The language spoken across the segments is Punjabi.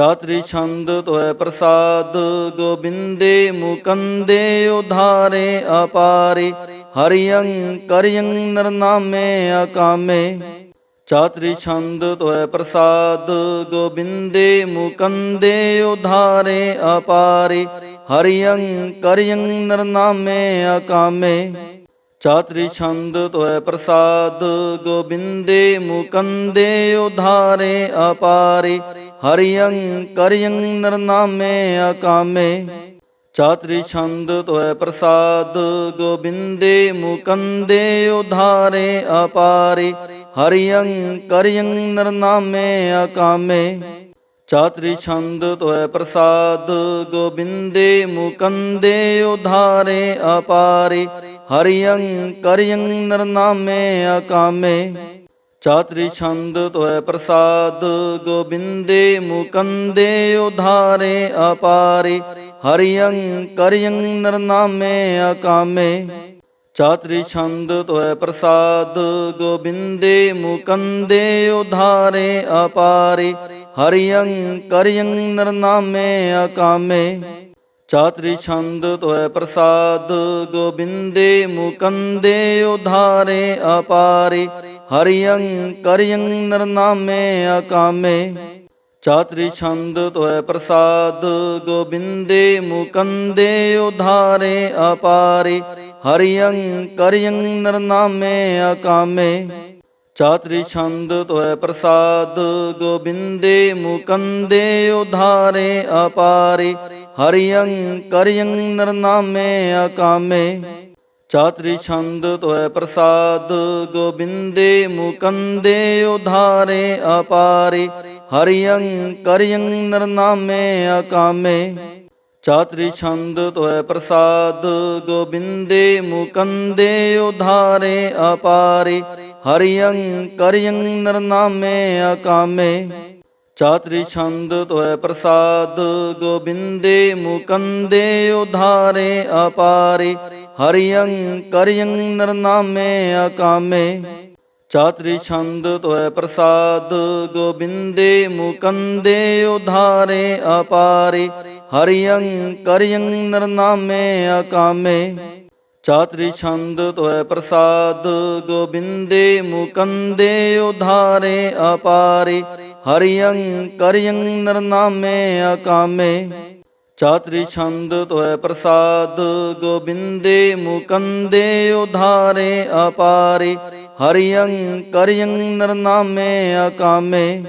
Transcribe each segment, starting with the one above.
ਚਾਤਰੀ ਛੰਦ ਤੋਏ ਪ੍ਰਸਾਦ, ਗੋਬਿੰਦੇ ਮੁਕੰਦੇ ਉਧਾਰੇ ਅਪਾਰੇ, ਹਰਿਯੰ ਕਰਿਯੰ ਨਰਨਾਮੇ ਅਕਾਮੇ। ਚਾਤਰੀ ਛੰਦ ਤੋਏ ਪ੍ਰਸਾਦ, ਗੋਬਿੰਦੇ ਮੁਕੰਦੇ ਉਧਾਰੇ ਅਪਾਰੇ, ਹਰਿਯੰ ਕਰਿਯੰ ਨਰਨਾਮੇ ਅਕਾਮੇ। ਚਾਤਰੀ ਛੰਦ ਤੋਏ ਪ੍ਰਸਾਦ, ਗੋਬਿੰਦੇ ਮੁਕੰਦੇ ਉਧਾਰੇ ਅਪਾਰੇ ਹਰਿਯੰ ਕਰਿਯੰ ਨਰਨਾਮੇ ਅਕਾਮੇ ਚਾਤਰੀ ਛੰਦ ਤੋਇ ਪ੍ਰਸਾਦ, ਗੋਬਿੰਦੇ ਮੁਕੰਦੇ ਉਧਾਰੇ ਅਪਾਰੇ। ਹਰਿਯੰ ਕਰਿਯੰ ਨਰਨਾਮੇ ਅਕਾਮੇ ਚਾਤਰੀ ਛੰਦ ਤੋਇ ਪ੍ਰਸਾਦ, ਗੋਬਿੰਦੇ ਮੁਕੰਦੇ ਉਧਾਰੇ ਅਪਾਰੇ। ਹਰਿਯੰ ਕਰਿਯੰ ਨਰਨਾਮੇ ਅਕਾਮੇ ਚਾਤਰੀ ਛੰਦ ਤੋਏ ਪ੍ਰਸਾਦ, ਗੋਬਿੰਦੇ ਮੁਕੰਦੇ ਉਧਾਰੇ ਅਪਾਰੇ, ਹਰਿਯੰ ਕਰਿਯੰ ਨਰਨਾਮੇ ਅਕਾਮੇ। ਚਾਤਰੀ ਛੰਦ ਤੋਏ ਪ੍ਰਸਾਦ, ਗੋਬਿੰਦੇ ਮੁਕੰਦੇ ਉਧਾਰੇ ਅਪਾਰੇ, ਹਰਿਯੰ ਕਰਿਯੰ ਨਰਨਾਮੇ ਅਕਾਮੇ। ਚਾਤਰੀ ਛੰਦ ਤੋਏ ਪ੍ਰਸਾਦ, ਗੋਬਿੰਦੇ ਮੁਕੰਦੇ ਉਧਾਰੇ ਅਪਾਰੇ ਹਰਿਯੰ ਕਰਿਯੰ ਨਰਨਾਮੇ ਅਕਾਮੇ ਚਾਤਰੀ ਛੰਦ ਤੋਏ ਪ੍ਰਸਾਦ, ਗੋਬਿੰਦੇ ਮੁਕੰਦੇ ਉਧਾਰੇ ਅਪਾਰੇ। ਹਰਿਯੰ ਕਰਿਯੰ ਨਰਨਾਮੇ ਅਕਾਮੇ ਚਾਤਰੀ ਛੰਦ ਤੋਏ ਪ੍ਰਸਾਦ, ਗੋਬਿੰਦੇ ਮੁਕੰਦੇ ਉਧਾਰੇ ਅਪਾਰੇ। ਹਰਿਯੰ ਕਰਿਯੰ ਨਰਨਾਮੇ ਅਕਾਮੇ ਚਾਤਰੀ ਛੰਦ ਤੋਇ ਪ੍ਰਸਾਦ, ਗੋਬਿੰਦੇ ਮੁਕੰਦੇ ਉਧਾਰੇ ਅਪਾਰੇ, ਹਰਿਯੰ ਕਰਿਯੰ ਨਰਨਾਮੇ ਅਕਾਮੇ। ਚਾਤਰੀ ਛੰਦ ਤੋਏ ਪ੍ਰਸਾਦ, ਗੋਬਿੰਦੇ ਮੁਕੰਦੇ ਉਧਾਰੇ ਅਪਾਰੇ, ਹਰਿਯੰ ਕਰਿਯੰ ਨਰਨਾਮੇ ਅਕਾਮੇ। ਚਾਤਰੀ ਛੰਦ ਤੋਏ ਪ੍ਰਸਾਦ, ਗੋਬਿੰਦੇ ਮੁਕੰਦੇ ਉਧਾਰੇ ਅਪਾਰੇ ਹਰਿਯੰ ਕਰਿਯੰ ਨਰਨਾਮੇ ਅਕਾਮੇ ਚਾਤਰੀ ਛੰਦ ਤੋਏ ਪ੍ਰਸਾਦ, ਗੋਬਿੰਦੇ ਮੁਕੰਦੇ ਉਧਾਰੇ ਅਪਾਰੇ। ਹਰਿਯੰ ਕਰਿਯੰ ਨਰਨਾਮੇ ਅਕਾਮੇ ਚਾਤਰੀ ਛੰਦ ਤੋਏ ਪ੍ਰਸਾਦ, ਗੋਬਿੰਦੇ ਮੁਕੰਦੇ ਉਧਾਰੇ ਅਪਾਰੇ। ਹਰਿਯੰ ਕਰਿਯੰ ਨਰਨਾਮੇ ਅਕਾਮੇ ਚਾਤਰੀ ਛੰਦ ਤੋਇ ਪ੍ਰਸਾਦ, ਗੋਬਿੰਦੇ ਮੁਕੰਦੇ ਉਧਾਰੇ ਅਪਾਰੇ, ਹਰਿਯੰ ਕਰਿਯੰ ਨਰਨਾਮੇ ਅਕਾਮੇ।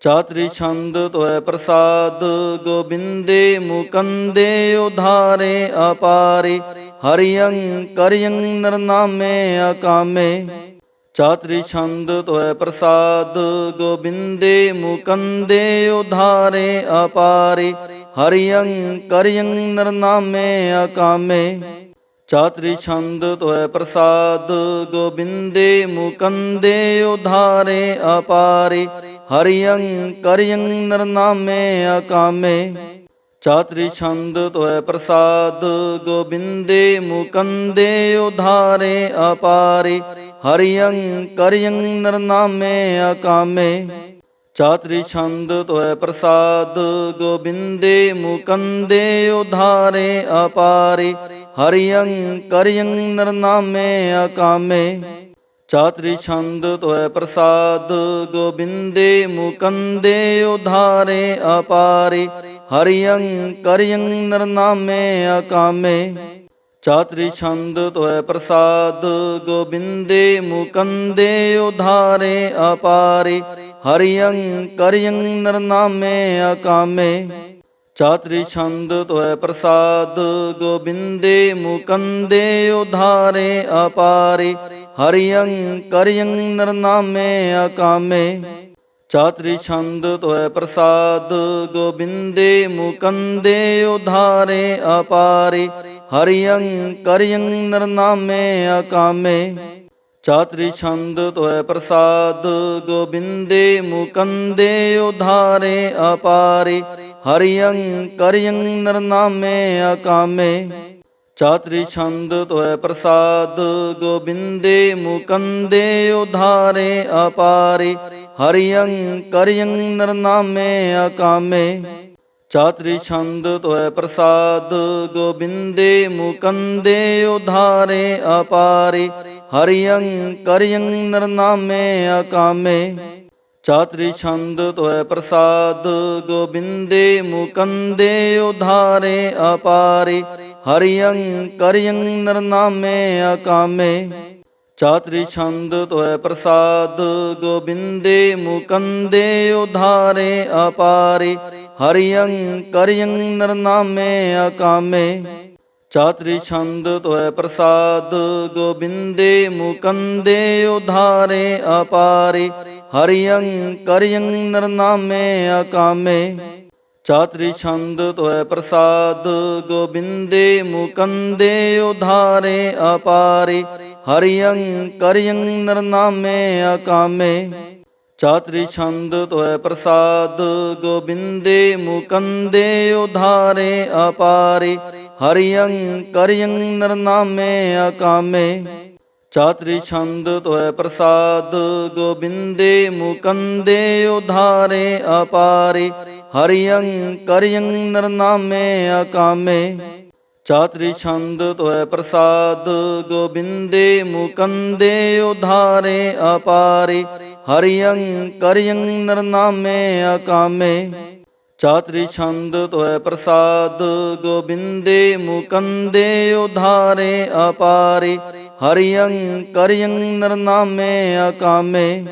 ਚਾਤਰੀ ਛੰਦ ਤੋਏ ਪ੍ਰਸਾਦ, ਗੋਬਿੰਦੇ ਮੁਕੰਦੇ ਉਧਾਰੇ ਅਪਾਰੇ, ਹਰਿਯੰ ਕਰਿਯੰ ਨਰਨਾਮੇ ਅਕਾਮੇ। ਚਾਤਰੀ ਛੰਦ ਤੋਏ ਪ੍ਰਸਾਦ, ਗੋਬਿੰਦੇ ਮੁਕੰਦੇ ਉਧਾਰੇ ਅਪਾਰੇ ਹਰਿਯੰ ਕਰਿਯੰ ਨਰਨਾਮੇ ਅਕਾਮੇ। ਚਾਤਰੀ ਛੰਦ ਤੋਏ ਪ੍ਰਸਾਦ, ਗੋਬਿੰਦੇ ਮੁਕੰਦੇ ਉਧਾਰੇ ਅਪਾਰੇ। ਹਰਿਯੰ ਕਰਿਯੰ ਨਰਨਾਮੇ ਅਕਾਮੇ। ਚਾਤਰੀ ਛੰਦ ਤੋਏ ਪ੍ਰਸਾਦ, ਗੋਬਿੰਦੇ ਮੁਕੰਦੇ ਉਧਾਰੇ ਅਪਾਰੇ। ਹਰਿਯੰ ਕਰਿਯੰ ਨਰਨਾਮੇ ਅਕਾਮੇ। ਚਾਤਰੀ ਛੰਦ ਤੋਏ ਪ੍ਰਸਾਦ, ਗੋਬਿੰਦੇ ਮੁਕੰਦੇ ਉਧਾਰੇ ਅਪਾਰੇ, ਹਰਿਯੰ ਕਰਿਯੰ ਨਰਨਾਮੇ ਅਕਾਮੇ। ਚਾਤਰੀ ਛੰਦ ਤੋਏ ਪ੍ਰਸਾਦ, ਗੋਬਿੰਦੇ ਮੁਕੰਦੇ ਉਧਾਰੇ ਅਪਾਰੇ, ਹਰਿਯੰ ਕਰਿਯੰ ਨਰਨਾਮੇ ਅਕਾਮੇ। ਚਾਤਰੀ ਛੰਦ ਤੋਏ ਪ੍ਰਸਾਦ, ਗੋਬਿੰਦੇ ਮੁਕੰਦੇ ਉਧਾਰੇ ਅਪਾਰੇ ਹਰਿਯੰ ਕਰਿਯੰ ਨਰਨਾਮੇ ਅਕਾਮੇ। ਚਾਤਰੀ ਛੰਦ ਤੋਏ ਪ੍ਰਸਾਦ, ਗੋਬਿੰਦੇ ਮੁਕੰਦੇ ਉਧਾਰੇ ਅਪਾਰੇ। ਹਰਿਯੰ ਕਰਿਯੰ ਨਰਨਾਮੇ ਅਕਾਮੇ। ਚਾਤਰੀ ਛੰਦ ਤੋਏ ਪ੍ਰਸਾਦ, ਗੋਬਿੰਦੇ ਮੁਕੰਦੇ ਉਧਾਰੇ ਅਪਾਰੇ। ਹਰਿਯੰ ਕਰਿਯੰ ਨਰਨਾਮੇ ਅਕਾਮੇ। ਚਾਤਰੀ ਛੰਦ ਤੋਏ ਪ੍ਰਸਾਦ, ਗੋਬਿੰਦੇ ਮੁਕੰਦੇ ਉਧਾਰੇ ਅਪਾਰੇ, ਹਰਿਯੰ ਕਰਿਯੰ ਨਰਨਾਮੇ ਅਕਾਮੇ। ਚਾਤਰੀ ਛੰਦ ਤੋਏ ਪ੍ਰਸਾਦ, ਗੋਬਿੰਦੇ ਮੁਕੰਦੇ ਉਧਾਰੇ ਅਪਾਰੇ, ਹਰਿਯੰ ਕਰਿਯੰ ਨਰਨਾਮੇ ਅਕਾਮੇ। ਚਾਤਰੀ ਛੰਦ ਤੋਏ ਪ੍ਰਸਾਦ, ਗੋਬਿੰਦੇ ਮੁਕੰਦੇ ਉਧਾਰੇ ਅਪਾਰੇ ਹਰਿਯੰ ਕਰਿਯੰ ਨਰਨਾਮੇ ਅਕਾਮੇ ਚਾਤਰੀ ਛੰਦ ਤੋਏ ਪ੍ਰਸਾਦ, ਗੋਬਿੰਦੇ ਮੁਕੰਦੇ ਉਧਾਰੇ ਅਪਾਰੇ। ਹਰਿਯੰ ਕਰਿਯੰ ਨਰਨਾਮੇ ਅਕਾਮੇ ਚਾਤਰੀ ਛੰਦ ਤੋਇ ਪ੍ਰਸਾਦ, ਗੋਬਿੰਦੇ ਮੁਕੰਦੇ ਉਧਾਰੇ ਅਪਾਰੇ। ਹਰਿਯੰ ਕਰਿਯੰ ਨਰਨਾਮੇ ਅਕਾਮੇ ਚਾਤਰੀ ਛੰਦ ਤੋਏ ਪ੍ਰਸਾਦ, ਗੋਬਿੰਦੇ ਮੁਕੰਦੇ ਉਧਾਰੇ ਅਪਾਰੇ, ਹਰਿਯੰ ਕਰਿਯੰ ਨਰਨਾਮੇ ਅਕਾਮੇ। ਚਾਤਰੀ ਛੰਦ ਤੋਏ ਪ੍ਰਸਾਦ, ਗੋਬਿੰਦੇ ਮੁਕੰਦੇ ਉਧਾਰੇ ਅਪਾਰੇ, ਹਰਿਯੰ ਕਰਿਯੰ ਨਰਨਾਮੇ ਅਕਾਮੇ। ਚਾਤਰੀ ਛੰਦ ਤੋਏ ਪ੍ਰਸਾਦ, ਗੋਬਿੰਦੇ ਮੁਕੰਦੇ ਉਧਾਰੇ ਅਪਾਰੇ ਹਰਿਯੰ ਕਰਿਯੰ ਨਰਨਾਮੇ ਅਕਾਮੇ ਚਾਤਰੀ ਛੰਦ ਤੋਏ ਪ੍ਰਸਾਦ, ਗੋਬਿੰਦੇ ਮੁਕੰਦੇ ਉਧਾਰੇ ਅਪਾਰੇ। ਹਰਿਯੰ ਕਰਿਯੰ ਨਰਨਾਮੇ ਅਕਾਮੇ ਚਾਤਰੀ ਛੰਦ ਤੋਏ ਪ੍ਰਸਾਦ, ਗੋਬਿੰਦੇ ਮੁਕੰਦੇ ਉਧਾਰੇ ਅਪਾਰੇ। ਹਰਿਯੰ ਕਰਿਯੰ ਨਰਨਾਮੇ ਅਕਾਮੇ ਚਾਤਰੀ ਛੰਦ ਤੋਏ ਪ੍ਰਸਾਦ, ਗੋਬਿੰਦੇ ਮੁਕੰਦੇ ਉਧਾਰੇ ਅਪਾਰੇ, ਹਰਿਯੰ ਕਰਿਯੰ ਨਰਨਾਮੇ ਅਕਾਮੇ।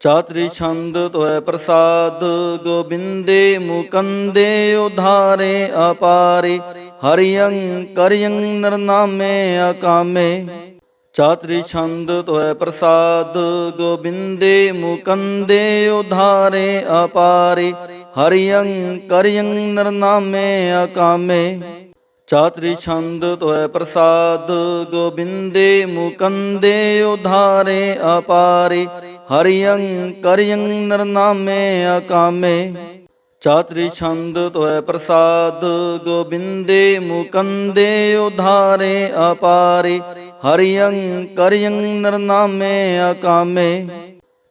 ਚਾਤਰੀ ਛੰਦ ਤੋਏ ਪ੍ਰਸਾਦ, ਗੋਬਿੰਦੇ ਮੁਕੰਦੇ ਉਧਾਰੇ ਅਪਾਰੇ, ਹਰਿਯੰ ਕਰਿਯੰ ਨਰਨਾਮੇ ਅਕਾਮੇ। ਚਾਤਰੀ ਛੰਦ ਤੋਏ ਪ੍ਰਸਾਦ, ਗੋਬਿੰਦੇ ਮੁਕੰਦੇ ਉਧਾਰੇ ਅਪਾਰੇ ਹਰਿਯੰ ਕਰਿਯੰ ਨਰਨਾਮੇ ਅਕਾਮੇ। ਚਾਤਰੀ ਛੰਦ ਤੋਏ ਪ੍ਰਸਾਦ, ਗੋਬਿੰਦੇ ਮੁਕੰਦੇ ਉਧਾਰੇ ਅਪਾਰੇ। ਹਰਿਯੰ ਕਰਿਯੰ ਨਰਨਾਮੇ ਅਕਾਮੇ। ਚਾਤਰੀ ਛੰਦ ਤੋਏ ਪ੍ਰਸਾਦ, ਗੋਬਿੰਦੇ ਮੁਕੰਦੇ ਉਧਾਰੇ ਅਪਾਰੇ। ਹਰਿਯੰ ਕਰਿਯੰ ਨਰਨਾਮੇ ਅਕਾਮੇ।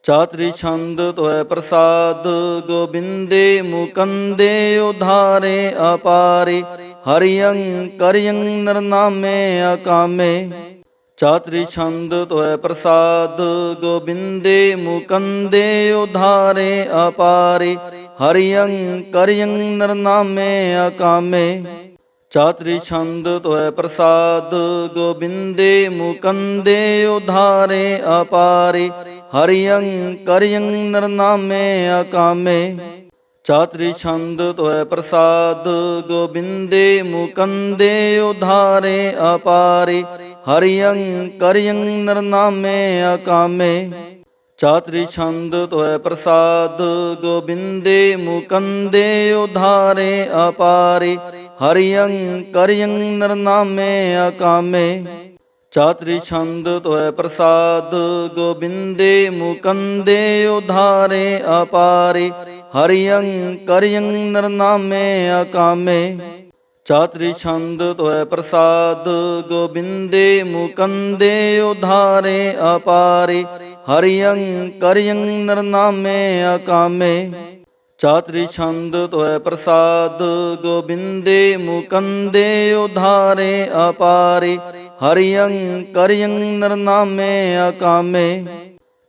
ਚਾਤਰੀ ਛੰਦ ਤੋਏ ਪ੍ਰਸਾਦ, ਗੋਬਿੰਦੇ ਮੁਕੰਦੇ ਉਧਾਰੇ ਅਪਾਰੇ, ਹਰਿਯੰ ਕਰਿਯੰ ਨਰਨਾਮੇ ਅਕਾਮੇ। ਚਾਤਰੀ ਛੰਦ ਤੋਏ ਪ੍ਰਸਾਦ, ਗੋਬਿੰਦੇ ਮੁਕੰਦੇ ਉਧਾਰੇ ਅਪਾਰੇ, ਹਰਿਯੰ ਕਰਿਯੰ ਨਰਨਾਮੇ ਅਕਾਮੇ। ਚਾਤਰੀ ਛੰਦ ਤੋਏ ਪ੍ਰਸਾਦ, ਗੋਬਿੰਦੇ ਮੁਕੰਦੇ ਉਧਾਰੇ ਅਪਾਰੇ ਹਰਿਯੰ ਕਰਿਯੰ ਨਰਨਾਮੇ ਅਕਾਮੇ। ਚਾਤਰੀ ਛੰਦ ਤੋਏ ਪ੍ਰਸਾਦ, ਗੋਬਿੰਦੇ ਮੁਕੰਦੇ ਉਧਾਰੇ ਅਪਾਰੇ। ਹਰਿਯੰ ਕਰਿਯੰ ਨਰਨਾਮੇ ਅਕਾਮੇ। ਚਾਤਰੀ ਛੰਦ ਤੋਏ ਪ੍ਰਸਾਦ, ਗੋਬਿੰਦੇ ਮੁਕੰਦੇ ਉਧਾਰੇ ਅਪਾਰੇ। ਹਰਿਯੰ ਕਰਿਯੰ ਨਰਨਾਮੇ ਅਕਾਮੇ। ਚਾਤਰੀ ਛੰਦ ਤੋਏ ਪ੍ਰਸਾਦ, ਗੋਬਿੰਦੇ ਮੁਕੰਦੇ ਉਧਾਰੇ ਅਪਾਰੇ, ਹਰਿਯੰ ਕਰਿਯੰ ਨਰਨਾਮੇ ਅਕਾਮੇ। ਚਾਤਰੀ ਛੰਦ ਤੋਏ ਪ੍ਰਸਾਦ, ਗੋਬਿੰਦੇ ਮੁਕੰਦੇ ਉਧਾਰੇ ਅਪਾਰੇ, ਹਰਿਯੰ ਕਰਿਯੰ ਨਰਨਾਮੇ ਅਕਾਮੇ। ਚਾਤਰੀ ਛੰਦ ਤੋਏ ਪ੍ਰਸਾਦ, ਗੋਬਿੰਦੇ ਮੁਕੰਦੇ ਉਧਾਰੇ ਅਪਾਰੇ ਹਰਿਯੰ ਕਰਿਯੰ ਨਰਨਾਮੇ ਅਕਾਮੇ।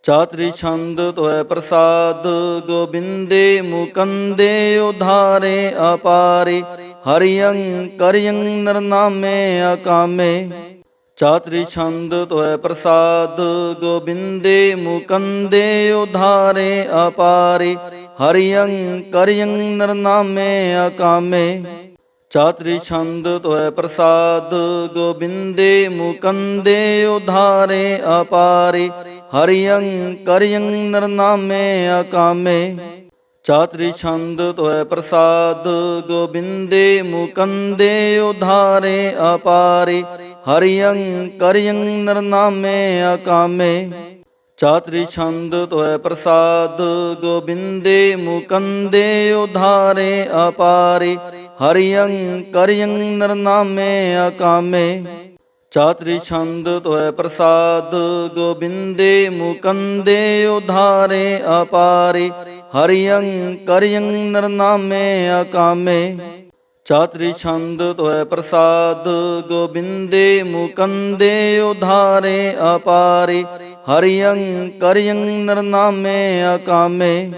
ਚਾਤਰੀ ਛੰਦ ਤੋਇ ਪ੍ਰਸਾਦ, ਗੋਬਿੰਦੇ ਮੁਕੰਦੇ ਉਧਾਰੇ ਅਪਾਰੇ। ਹਰਿਯੰ ਕਰਿਯੰ ਨਰਨਾਮੇ ਅਕਾਮੇ। ਚਾਤਰੀ ਛੰਦ ਤੋਇ ਪ੍ਰਸਾਦ, ਗੋਬਿੰਦੇ ਮੁਕੰਦੇ ਉਧਾਰੇ ਅਪਾਰੇ। ਹਰਿਯੰ ਕਰਿਯੰ ਨਰਨਾਮੇ ਅਕਾਮੇ। ਚਾਤਰੀ ਛੰਦ ਤੋਏ ਪ੍ਰਸਾਦ, ਗੋਬਿੰਦੇ ਮੁਕੰਦੇ ਉਧਾਰੇ ਅਪਾਰੇ, ਹਰਿਯੰ ਕਰਿਯੰ ਨਰਨਾਮੇ ਅਕਾਮੇ। ਚਾਤਰੀ ਛੰਦ ਤੋਏ ਪ੍ਰਸਾਦ, ਗੋਬਿੰਦੇ ਮੁਕੰਦੇ ਉਧਾਰੇ ਅਪਾਰੇ, ਹਰਿਯੰ ਕਰਿਯੰ ਨਰਨਾਮੇ ਅਕਾਮੇ। ਚਾਤਰੀ ਛੰਦ ਤੋਏ ਪ੍ਰਸਾਦ, ਗੋਬਿੰਦੇ ਮੁਕੰਦੇ ਉਧਾਰੇ ਅਪਾਰੇ ਹਰਿਯੰ ਕਰਿਯੰ ਨਰਨਾਮੇ ਅਕਾਮੇ ਚਾਤਰੀ ਛੰਦ ਤੋਏ ਪ੍ਰਸਾਦ, ਗੋਬਿੰਦੇ ਮੁਕੰਦੇ ਉਧਾਰੇ ਅਪਾਰੇ। ਹਰਿਯੰ ਕਰਿਯੰ ਨਰਨਾਮੇ ਅਕਾਮੇ ਚਾਤਰੀ ਛੰਦ ਤੋਏ ਪ੍ਰਸਾਦ, ਗੋਬਿੰਦੇ ਮੁਕੰਦੇ ਉਧਾਰੇ ਅਪਾਰੇ। ਹਰਿਯੰ ਕਰਿਯੰ ਨਰਨਾਮੇ ਅਕਾਮੇ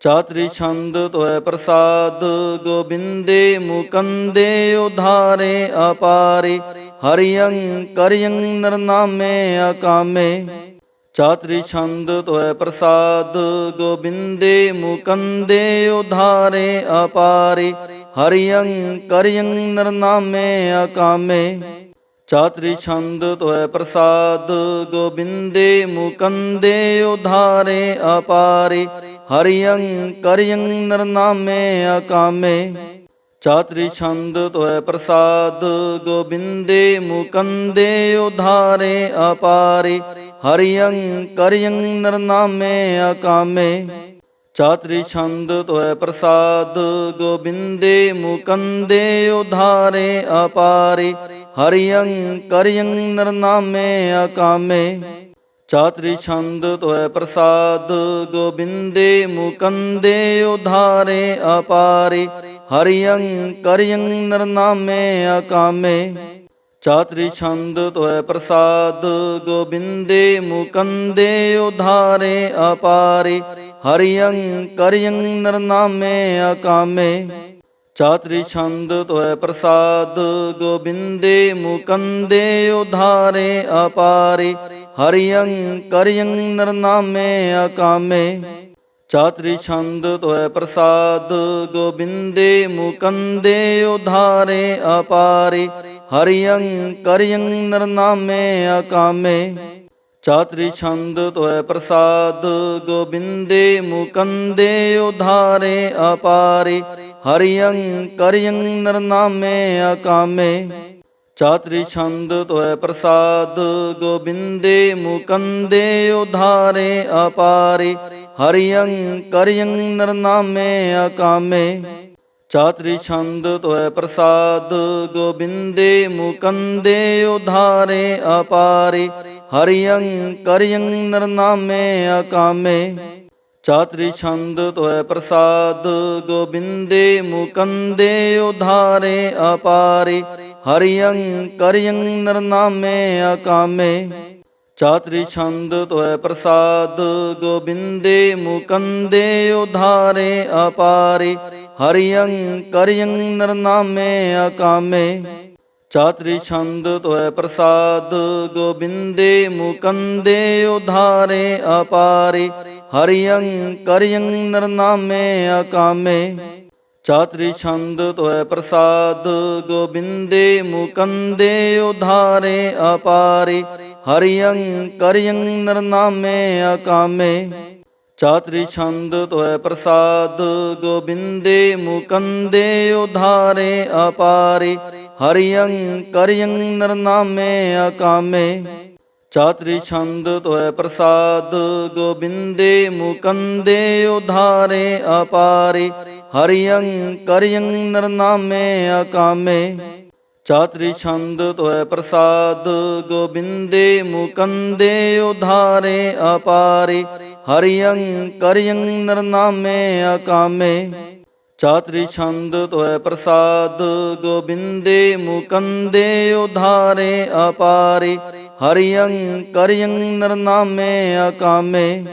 ਚਾਤਰੀ ਛੰਦ ਤੋਏ ਪ੍ਰਸਾਦ, ਗੋਬਿੰਦੇ ਮੁਕੰਦੇ ਉਧਾਰੇ ਅਪਾਰੇ, ਹਰਿਯੰ ਕਰਿਯੰ ਨਰਨਾਮੇ ਅਕਾਮੇ। ਚਾਤਰੀ ਛੰਦ ਤੋਏ ਪ੍ਰਸਾਦ, ਗੋਬਿੰਦੇ ਮੁਕੰਦੇ ਉਧਾਰੇ ਅਪਾਰੇ, ਹਰਿਯੰ ਕਰਿਯੰ ਨਰਨਾਮੇ ਅਕਾਮੇ। ਚਾਤਰੀ ਛੰਦ ਤੋਏ ਪ੍ਰਸਾਦ, ਗੋਬਿੰਦੇ ਮੁਕੰਦੇ ਉਧਾਰੇ ਅਪਾਰੇ ਹਰਿਯੰ ਕਰਿਯੰ ਨਰਨਾਮੇ ਅਕਾਮੇ ਚਾਤਰੀ ਛੰਦ ਤੋਏ ਪ੍ਰਸਾਦ, ਗੋਬਿੰਦੇ ਮੁਕੰਦੇ ਉਧਾਰੇ ਅਪਾਰੇ। ਹਰਿਯੰ ਕਰਿਯੰ ਨਰਨਾਮੇ ਅਕਾਮੇ ਚਾਤਰੀ ਛੰਦ ਤੋਏ ਪ੍ਰਸਾਦ, ਗੋਬਿੰਦੇ ਮੁਕੰਦੇ ਉਧਾਰੇ ਅਪਾਰੇ। ਹਰਿਯੰ ਕਰਿਯੰ ਨਰਨਾਮੇ ਅਕਾਮੇ ਚਾਤਰੀ ਛੰਦ ਤੋਇ ਪ੍ਰਸਾਦ, ਗੋਬਿੰਦੇ ਮੁਕੰਦੇ ਉਧਾਰੇ ਅਪਾਰੇ, ਹਰਿਯੰ ਕਰਿਯੰ ਨਰਨਾਮੇ ਅਕਾਮੇ। ਚਾਤਰੀ ਛੰਦ ਤੋਇ ਪ੍ਰਸਾਦ, ਗੋਬਿੰਦੇ ਮੁਕੰਦੇ ਉਧਾਰੇ ਅਪਾਰੇ, ਹਰਿਯੰ ਕਰਿਯੰ ਨਰਨਾਮੇ ਅਕਾਮੇ। ਚਾਤਰੀ ਛੰਦ ਤੋਏ ਪ੍ਰਸਾਦ, ਗੋਬਿੰਦੇ ਮੁਕੰਦੇ ਉਧਾਰੇ ਅਪਾਰੇ, ਹਰਿਯੰ ਕਰਿਯੰ ਨਰਨਾਮੇ ਅਕਾਮੇ। ਚਾਤਰੀ ਛੰਦ ਤੋਏ ਪ੍ਰਸਾਦ, ਗੋਬਿੰਦੇ ਮੁਕੰਦੇ ਉਧਾਰੇ ਅਪਾਰੇ, ਹਰਿਯੰ ਕਰਿਯੰ ਨਰਨਾਮੇ ਅਕਾਮੇ। ਚਾਤਰੀ ਛੰਦ ਤੋਏ ਪ੍ਰਸਾਦ, ਗੋਬਿੰਦੇ ਮੁਕੰਦੇ ਉਧਾਰੇ ਅਪਾਰੇ ਹਰਿਯੰ ਕਰਿਯੰ ਨਰਨਾਮੇ ਅਕਾਮੇ। ਚਾਤਰੀ ਛੰਦ ਤੋਏ ਪ੍ਰਸਾਦ, ਗੋਬਿੰਦੇ ਮੁਕੰਦੇ ਉਧਾਰੇ ਅਪਾਰੇ। ਹਰਿਯੰ ਕਰਿਯੰ ਨਰਨਾਮੇ ਅਕਾਮੇ। ਚਾਤਰੀ ਛੰਦ ਤੋਇ ਪ੍ਰਸਾਦ, ਗੋਬਿੰਦੇ ਮੁਕੰਦੇ ਉਧਾਰੇ ਅਪਾਰੇ। ਹਰਿਯੰ ਕਰਿਯੰ ਨਰਨਾਮੇ ਅਕਾਮੇ। ਚਾਤਰੀ ਛੰਦ ਤੋਏ ਪ੍ਰਸਾਦ, ਗੋਬਿੰਦੇ ਮੁਕੰਦੇ ਉਧਾਰੇ ਅਪਾਰੇ, ਹਰਿਯੰ ਕਰਿਯੰ ਨਰਨਾਮੇ ਅਕਾਮੇ। ਚਾਤਰੀ ਛੰਦ ਤੋਏ ਪ੍ਰਸਾਦ, ਗੋਬਿੰਦੇ ਮੁਕੰਦੇ ਉਧਾਰੇ ਅਪਾਰੇ, ਹਰਿਯੰ ਕਰਿਯੰ ਨਰਨਾਮੇ ਅਕਾਮੇ। ਚਾਤਰੀ ਛੰਦ ਤੋਏ ਪ੍ਰਸਾਦ, ਗੋਬਿੰਦੇ ਮੁਕੰਦੇ ਉਧਾਰੇ ਅਪਾਰੇ, ਹਰਿਯੰ ਕਰਿਯੰ ਨਰਨਾਮੇ ਅਕਾਮੇ। ਚਾਤਰੀ ਛੰਦ ਤੋਏ ਪ੍ਰਸਾਦ, ਗੋਬਿੰਦੇ ਮੁਕੰਦੇ ਉਧਾਰੇ ਅਪਾਰੇ, ਹਰਿਯੰ ਕਰਿਯੰ ਨਰਨਾਮੇ ਅਕਾਮੇ। ਚਾਤਰੀ ਛੰਦ ਤੋਏ ਪ੍ਰਸਾਦ, ਗੋਬਿੰਦੇ ਮੁਕੰਦੇ ਉਧਾਰੇ ਅਪਾਰੇ, ਹਰਿਯੰ ਕਰਿਯੰ ਨਰਨਾਮੇ ਅਕਾਮੇ। ਚਾਤਰੀ ਛੰਦ ਤੋਏ ਪ੍ਰਸਾਦ, ਗੋਬਿੰਦੇ ਮੁਕੰਦੇ ਉਧਾਰੇ ਅਪਾਰੇ, ਹਰਿਯੰ ਕਰਿਯੰ ਨਰਨਾਮੇ ਅਕਾਮੇ। ਚਾਤਰੀ ਛੰਦ ਤੋਏ ਪ੍ਰਸਾਦ, ਗੋਬਿੰਦੇ ਮੁਕੰਦੇ ਉਧਾਰੇ ਅਪਾਰੇ, ਹਰਿਯੰ ਕਰਿਯੰ ਨਰਨਾਮੇ ਅਕਾਮੇ। ਚਾਤਰੀ ਛੰਦ ਤੋਏ ਪ੍ਰਸਾਦ, ਗੋਬਿੰਦੇ ਮੁਕੰਦੇ ਉਧਾਰੇ ਅਪਾਰੇ, ਹਰਿਯੰ ਕਰਿਯੰ ਨਰਨਾਮੇ ਅਕਾਮੇ।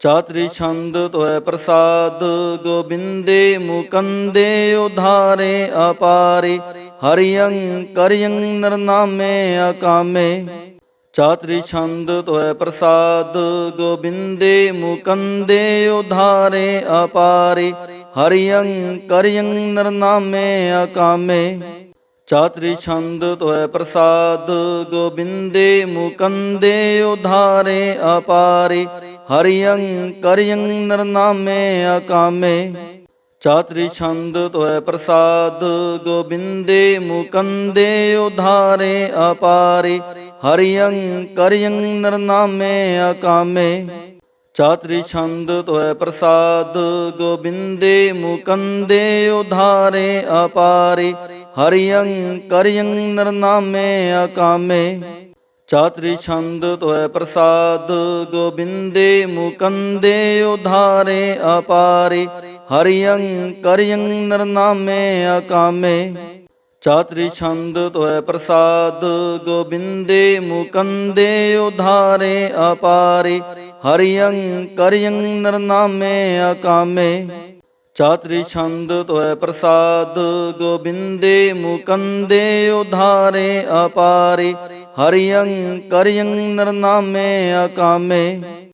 ਚਾਤਰੀ ਛੰਦ ਤੋਏ ਪ੍ਰਸਾਦ, ਗੋਬਿੰਦੇ ਮੁਕੰਦੇ ਉਧਾਰੇ ਅਪਾਰੇ ਹਰਿਯੰ ਕਰਿਯੰ ਨਰਨਾਮੇ ਅਕਾਮੇ। ਚਾਤਰੀ ਛੰਦ ਤੋਏ ਪ੍ਰਸਾਦ, ਗੋਬਿੰਦੇ ਮੁਕੰਦੇ ਉਧਾਰੇ ਅਪਾਰੇ। ਹਰਿਯੰ ਕਰਿਯੰ ਨਰਨਾਮੇ ਅਕਾਮੇ। ਚਾਤਰੀ ਛੰਦ ਤੋਇ ਪ੍ਰਸਾਦ, ਗੋਬਿੰਦੇ ਮੁਕੰਦੇ ਉਧਾਰੇ ਅਪਾਰੇ। ਹਰਿਯੰ ਕਰਿਯੰ ਨਰਨਾਮੇ ਅਕਾਮੇ। ਚਾਤਰੀ ਛੰਦ ਤੋਏ ਪ੍ਰਸਾਦ, ਗੋਬਿੰਦੇ ਮੁਕੰਦੇ ਉਧਾਰੇ ਅਪਾਰੇ, ਹਰਿਯੰ ਕਰਿਯੰ ਨਰਨਾਮੇ ਅਕਾਮੇ। ਚਾਤਰੀ ਛੰਦ ਤੋਏ ਪ੍ਰਸਾਦ, ਗੋਬਿੰਦੇ ਮੁਕੰਦੇ ਉਧਾਰੇ ਅਪਾਰੇ, ਹਰਿਯੰ ਕਰਿਯੰ ਨਰਨਾਮੇ ਅਕਾਮੇ। ਚਾਤਰੀ ਛੰਦ ਤੋਏ ਪ੍ਰਸਾਦ, ਗੋਬਿੰਦੇ ਮੁਕੰਦੇ ਉਧਾਰੇ ਅਪਾਰੇ, ਹਰਿਯੰ ਕਰਿਯੰ ਨਰਨਾਮੇ ਅਕਾਮੇ। ਚਾਤਰੀ ਛੰਦ ਤੋਏ ਪ੍ਰਸਾਦ, ਗੋਬਿੰਦੇ ਮੁਕੰਦੇ ਉਧਾਰੇ ਅਪਾਰੇ, ਹਰਿਯੰ ਕਰਿਯੰ ਨਰਨਾਮੇ ਅਕਾਮੇ। ਚਾਤਰੀ ਛੰਦ ਤੋਏ ਪ੍ਰਸਾਦ, ਗੋਬਿੰਦੇ ਮੁਕੰਦੇ ਉਧਾਰੇ ਅਪਾਰੇ ਹਰਿਯੰ ਕਰਿਯੰ ਨਰਨਾਮੇ ਅਕਾਮੇ